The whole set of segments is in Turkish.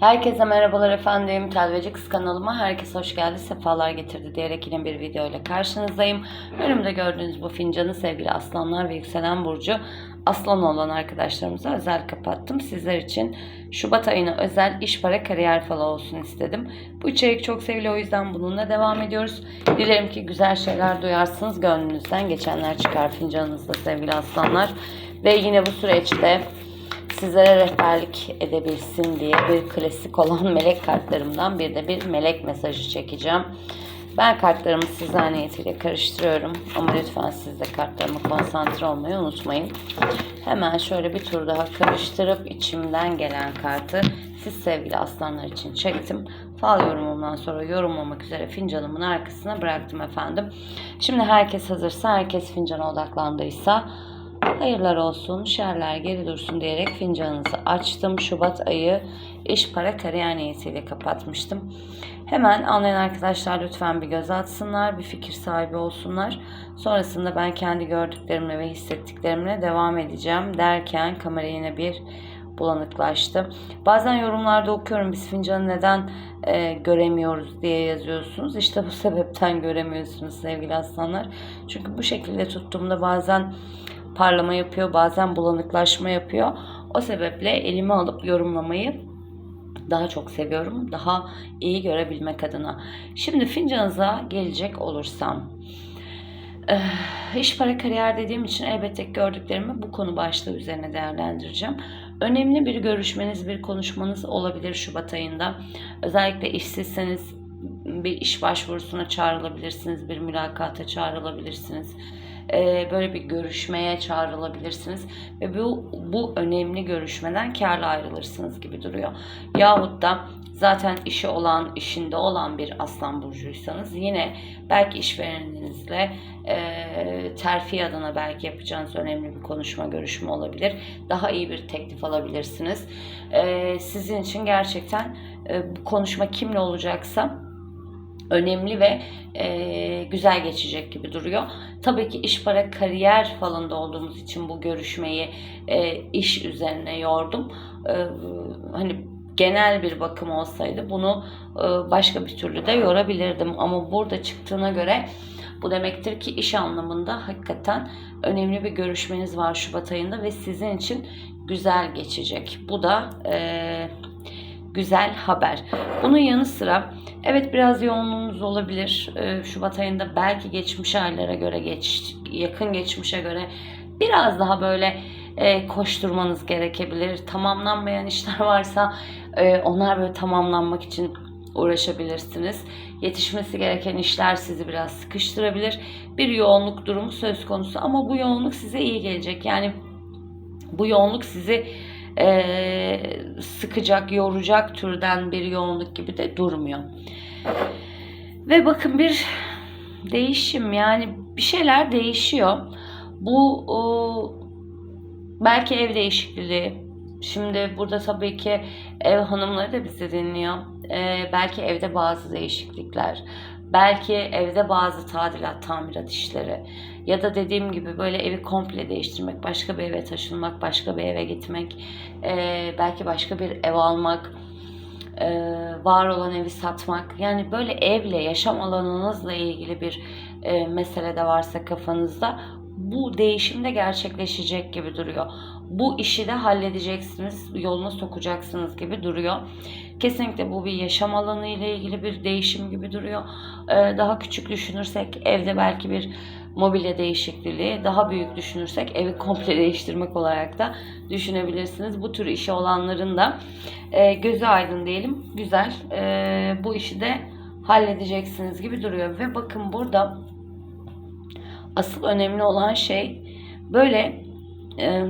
Herkese merhabalar efendim. Telveci Kız kanalıma herkes hoş geldi, sefalar getirdi diyerek yine bir video ile karşınızdayım. Önümde gördüğünüz bu fincanı sevgili aslanlar ve yükselen burcu aslan olan arkadaşlarımıza özel kapattım. Sizler için Şubat ayına özel iş para kariyer falı olsun istedim. Bu içerik çok sevgili o yüzden bununla devam ediyoruz. Dilerim ki güzel şeyler duyarsınız. Gönlünüzden geçenler çıkar fincanınızda sevgili aslanlar. Ve yine bu süreçte sizlere rehberlik edebilsin diye bir klasik olan melek kartlarımdan bir de bir melek mesajı çekeceğim. Ben kartlarımı sizler niyetiyle karıştırıyorum ama lütfen siz de kartlarıma konsantre olmayı unutmayın. Hemen şöyle bir tur daha karıştırıp içimden gelen kartı siz sevgili aslanlar için çektim. Fal yorumumdan sonra yorumlamak üzere fincanımın arkasına bıraktım efendim. Şimdi herkes hazırsa, herkes fincana odaklandıysa Hayırlar olsun, şerler geri dursun diyerek fincanınızı açtım. Şubat ayı iş para kariyer niyetiyle kapatmıştım. Hemen anlayan arkadaşlar lütfen bir göz atsınlar, bir fikir sahibi olsunlar. Sonrasında ben kendi gördüklerimle ve hissettiklerimle devam edeceğim derken kamera yine bir bulanıklaştı. Bazen yorumlarda okuyorum biz fincanı neden e, göremiyoruz diye yazıyorsunuz. İşte bu sebepten göremiyorsunuz sevgili aslanlar. Çünkü bu şekilde tuttuğumda bazen parlama yapıyor, bazen bulanıklaşma yapıyor. O sebeple elime alıp yorumlamayı daha çok seviyorum. Daha iyi görebilmek adına. Şimdi fincanınıza gelecek olursam. Eh, İş para kariyer dediğim için elbette gördüklerimi bu konu başlığı üzerine değerlendireceğim. Önemli bir görüşmeniz, bir konuşmanız olabilir Şubat ayında. Özellikle işsizseniz bir iş başvurusuna çağrılabilirsiniz, bir mülakata çağrılabilirsiniz e, böyle bir görüşmeye çağrılabilirsiniz ve bu, bu önemli görüşmeden karla ayrılırsınız gibi duruyor. Yahut da zaten işi olan, işinde olan bir aslan burcuysanız yine belki işvereninizle e, terfi adına belki yapacağınız önemli bir konuşma, görüşme olabilir. Daha iyi bir teklif alabilirsiniz. E, sizin için gerçekten e, bu konuşma kimle olacaksa önemli ve e, güzel geçecek gibi duruyor. Tabii ki iş para kariyer falında olduğumuz için bu görüşmeyi e, iş üzerine yordum. E, hani genel bir bakım olsaydı bunu e, başka bir türlü de yorabilirdim. Ama burada çıktığına göre bu demektir ki iş anlamında hakikaten önemli bir görüşmeniz var Şubat ayında ve sizin için güzel geçecek. Bu da e, güzel haber. Bunun yanı sıra evet biraz yoğunluğunuz olabilir. Ee, Şubat ayında belki geçmiş aylara göre geç, yakın geçmişe göre biraz daha böyle e, koşturmanız gerekebilir. Tamamlanmayan işler varsa e, onlar böyle tamamlanmak için uğraşabilirsiniz. Yetişmesi gereken işler sizi biraz sıkıştırabilir. Bir yoğunluk durumu söz konusu ama bu yoğunluk size iyi gelecek. Yani bu yoğunluk sizi e, sıkacak, yoracak türden bir yoğunluk gibi de durmuyor. Ve bakın bir değişim yani bir şeyler değişiyor. Bu o, belki ev değişikliği. Şimdi burada tabii ki ev hanımları da bizi dinliyor. Ee, belki evde bazı değişiklikler. Belki evde bazı tadilat, tamirat işleri. Ya da dediğim gibi böyle evi komple değiştirmek, başka bir eve taşınmak, başka bir eve gitmek, e, belki başka bir ev almak, e, var olan evi satmak. Yani böyle evle, yaşam alanınızla ilgili bir e, mesele de varsa kafanızda bu değişim de gerçekleşecek gibi duruyor. Bu işi de halledeceksiniz, yoluna sokacaksınız gibi duruyor. Kesinlikle bu bir yaşam alanı ile ilgili bir değişim gibi duruyor. Ee, daha küçük düşünürsek evde belki bir mobilya değişikliği, daha büyük düşünürsek evi komple değiştirmek olarak da düşünebilirsiniz. Bu tür işi olanların da e, gözü aydın diyelim. Güzel. E, bu işi de halledeceksiniz gibi duruyor. Ve bakın burada asıl önemli olan şey böyle e,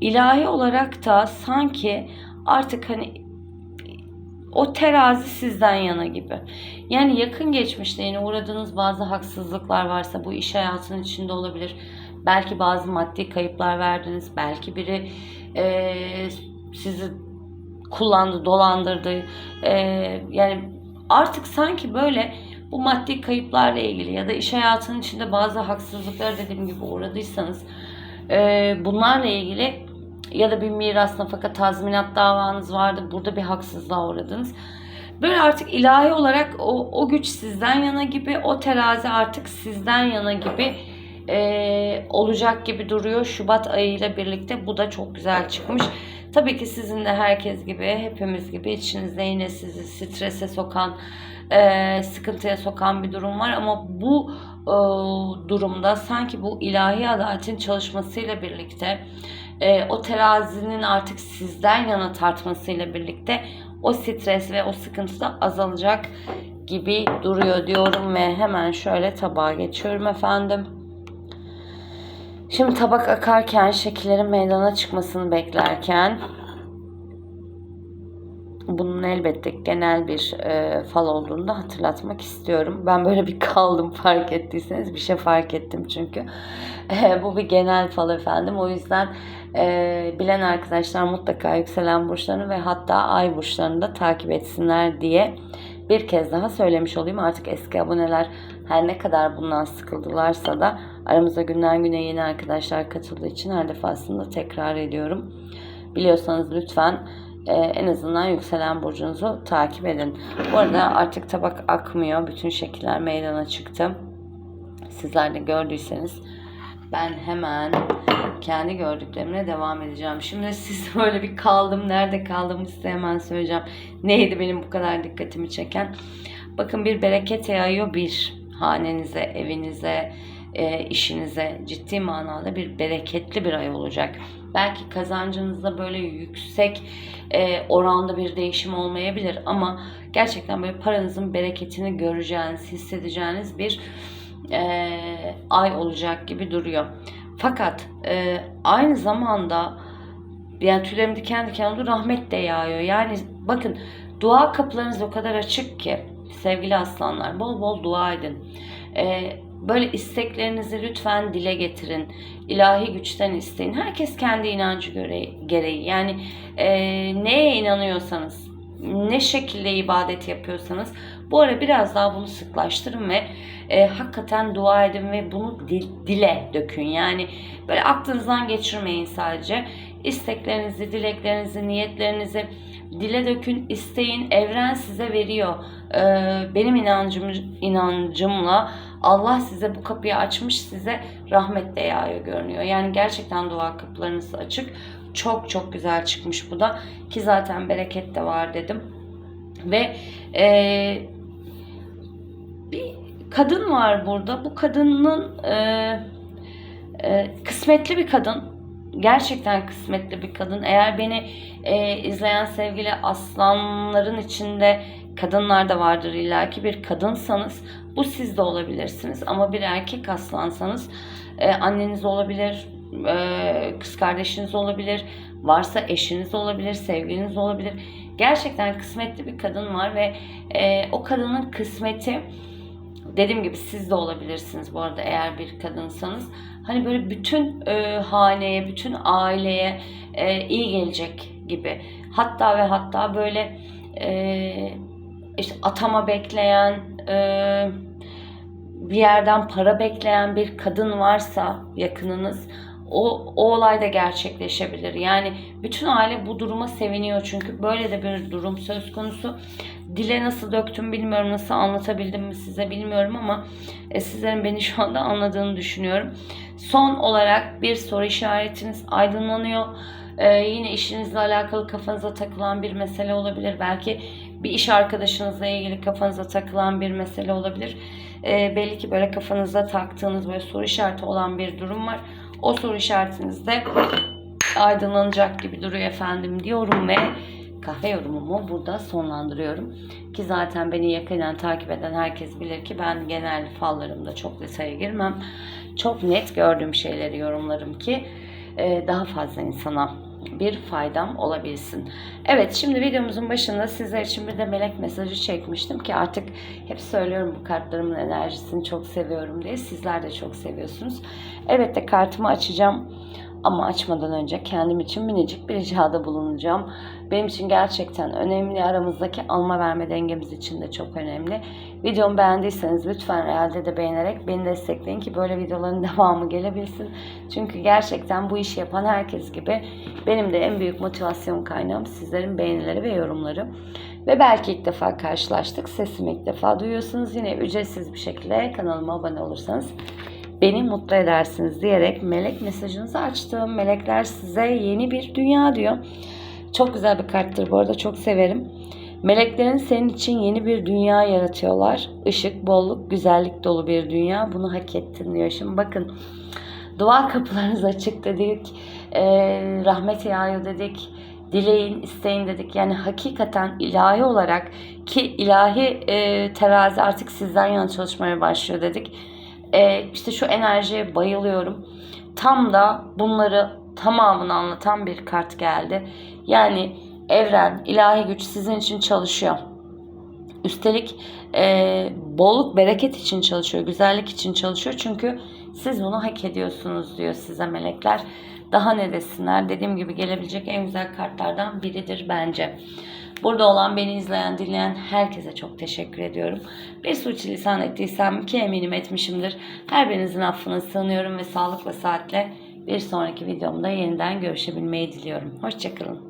ilahi olarak da sanki artık hani o terazi sizden yana gibi. Yani yakın geçmişte yine uğradığınız bazı haksızlıklar varsa bu iş hayatının içinde olabilir. Belki bazı maddi kayıplar verdiniz. Belki biri e, sizi kullandı, dolandırdı. E, yani artık sanki böyle bu maddi kayıplarla ilgili ya da iş hayatının içinde bazı haksızlıklar dediğim gibi uğradıysanız e, bunlarla ilgili ya da bir miras nafaka tazminat davanız vardı. Burada bir haksızlığa uğradınız. Böyle artık ilahi olarak o, o güç sizden yana gibi, o terazi artık sizden yana gibi e, olacak gibi duruyor. Şubat ayıyla birlikte bu da çok güzel çıkmış. Tabii ki sizin de herkes gibi, hepimiz gibi içinizde yine sizi strese sokan, e, sıkıntıya sokan bir durum var. Ama bu e, durumda sanki bu ilahi adaletin çalışmasıyla birlikte e, o terazinin artık sizden yana tartmasıyla birlikte o stres ve o sıkıntı da azalacak gibi duruyor diyorum ve hemen şöyle tabağa geçiyorum efendim. Şimdi tabak akarken şekillerin meydana çıkmasını beklerken bunun elbette genel bir e, fal olduğunu da hatırlatmak istiyorum. Ben böyle bir kaldım fark ettiyseniz bir şey fark ettim çünkü. E, bu bir genel fal efendim. O yüzden e, bilen arkadaşlar mutlaka yükselen burçlarını ve hatta ay burçlarını da takip etsinler diye bir kez daha söylemiş olayım. Artık eski aboneler her ne kadar bundan sıkıldılarsa da aramıza günden güne yeni arkadaşlar katıldığı için her defasında tekrar ediyorum. Biliyorsanız lütfen e, en azından yükselen burcunuzu takip edin. Bu arada artık tabak akmıyor. Bütün şekiller meydana çıktı. Sizler de gördüyseniz ben hemen kendi gördüklerimle devam edeceğim. Şimdi siz böyle bir kaldım. Nerede kaldım size hemen söyleyeceğim. Neydi benim bu kadar dikkatimi çeken? Bakın bir bereket yağıyor bir hanenize, evinize, e, işinize ciddi manada bir bereketli bir ay olacak. Belki kazancınızda böyle yüksek e, oranda bir değişim olmayabilir ama gerçekten böyle paranızın bereketini göreceğiniz, hissedeceğiniz bir e, ay olacak gibi duruyor. Fakat e, aynı zamanda yani tüylerim diken diken oldu rahmet de yağıyor. Yani bakın dua kapılarınız o kadar açık ki sevgili aslanlar bol bol dua edin. E, böyle isteklerinizi lütfen dile getirin. İlahi güçten isteyin. Herkes kendi inancı gereği. gereği. Yani e, neye inanıyorsanız, ne şekilde ibadet yapıyorsanız bu ara biraz daha bunu sıklaştırın ve e, hakikaten dua edin ve bunu dil, dile dökün. Yani böyle aklınızdan geçirmeyin sadece. İsteklerinizi, dileklerinizi, niyetlerinizi dile dökün, isteyin. Evren size veriyor. Ee, benim inancım inancımla Allah size bu kapıyı açmış, size rahmet de yağıyor görünüyor. Yani gerçekten dua kapılarınız açık. Çok çok güzel çıkmış bu da. Ki zaten bereket de var dedim. Ve e, bir kadın var burada. Bu kadının e, e, kısmetli bir kadın. Gerçekten kısmetli bir kadın. Eğer beni e, izleyen sevgili aslanların içinde kadınlar da vardır illaki bir kadınsanız bu siz de olabilirsiniz. Ama bir erkek aslansanız e, anneniz olabilir, e, kız kardeşiniz olabilir, varsa eşiniz olabilir, sevgiliniz olabilir. Gerçekten kısmetli bir kadın var ve e, o kadının kısmeti dediğim gibi siz de olabilirsiniz bu arada eğer bir kadınsanız. Hani böyle bütün e, haneye, bütün aileye e, iyi gelecek gibi. Hatta ve hatta böyle e, işte atama bekleyen, e, bir yerden para bekleyen bir kadın varsa yakınınız o, o olay da gerçekleşebilir. Yani bütün aile bu duruma seviniyor çünkü böyle de bir durum söz konusu. Dile nasıl döktüm bilmiyorum, nasıl anlatabildim mi size bilmiyorum ama e, sizlerin beni şu anda anladığını düşünüyorum. Son olarak bir soru işaretiniz aydınlanıyor. Ee, yine işinizle alakalı kafanıza takılan bir mesele olabilir. Belki bir iş arkadaşınızla ilgili kafanıza takılan bir mesele olabilir. Ee, belli ki böyle kafanıza taktığınız böyle soru işareti olan bir durum var. O soru işaretinizde aydınlanacak gibi duruyor efendim diyorum ve kahve yorumumu burada sonlandırıyorum. Ki zaten beni yakından takip eden herkes bilir ki ben genel fallarımda çok detaya girmem. Çok net gördüğüm şeyleri yorumlarım ki e, daha fazla insana bir faydam olabilsin. Evet şimdi videomuzun başında sizler için bir de melek mesajı çekmiştim ki artık hep söylüyorum bu kartlarımın enerjisini çok seviyorum diye. Sizler de çok seviyorsunuz. Evet de kartımı açacağım. Ama açmadan önce kendim için minicik bir ricada bulunacağım. Benim için gerçekten önemli. Aramızdaki alma verme dengemiz için de çok önemli. Videomu beğendiyseniz lütfen realde de beğenerek beni destekleyin ki böyle videoların devamı gelebilsin. Çünkü gerçekten bu işi yapan herkes gibi benim de en büyük motivasyon kaynağım sizlerin beğenileri ve yorumları. Ve belki ilk defa karşılaştık. Sesimi ilk defa duyuyorsunuz. Yine ücretsiz bir şekilde kanalıma abone olursanız beni mutlu edersiniz diyerek melek mesajınızı açtım. Melekler size yeni bir dünya diyor. Çok güzel bir karttır bu arada çok severim. Meleklerin senin için yeni bir dünya yaratıyorlar. Işık, bolluk, güzellik dolu bir dünya. Bunu hak ettin diyor. Şimdi bakın dua kapılarınız açık dedik. Eee, rahmet yağıyor dedik. Dileyin, isteyin dedik. Yani hakikaten ilahi olarak ki ilahi e, terazi artık sizden yana çalışmaya başlıyor dedik. E, işte şu enerjiye bayılıyorum. Tam da bunları tamamını anlatan bir kart geldi. Yani evren, ilahi güç sizin için çalışıyor. Üstelik e, bolluk bereket için çalışıyor, güzellik için çalışıyor. Çünkü siz bunu hak ediyorsunuz diyor size melekler. Daha ne desinler? Dediğim gibi gelebilecek en güzel kartlardan biridir bence. Burada olan, beni izleyen, dinleyen herkese çok teşekkür ediyorum. Bir suçilisan ettiysem ki eminim etmişimdir. Her birinizin affına sığınıyorum ve sağlıkla saatle bir sonraki videomda yeniden görüşebilmeyi diliyorum. Hoşçakalın.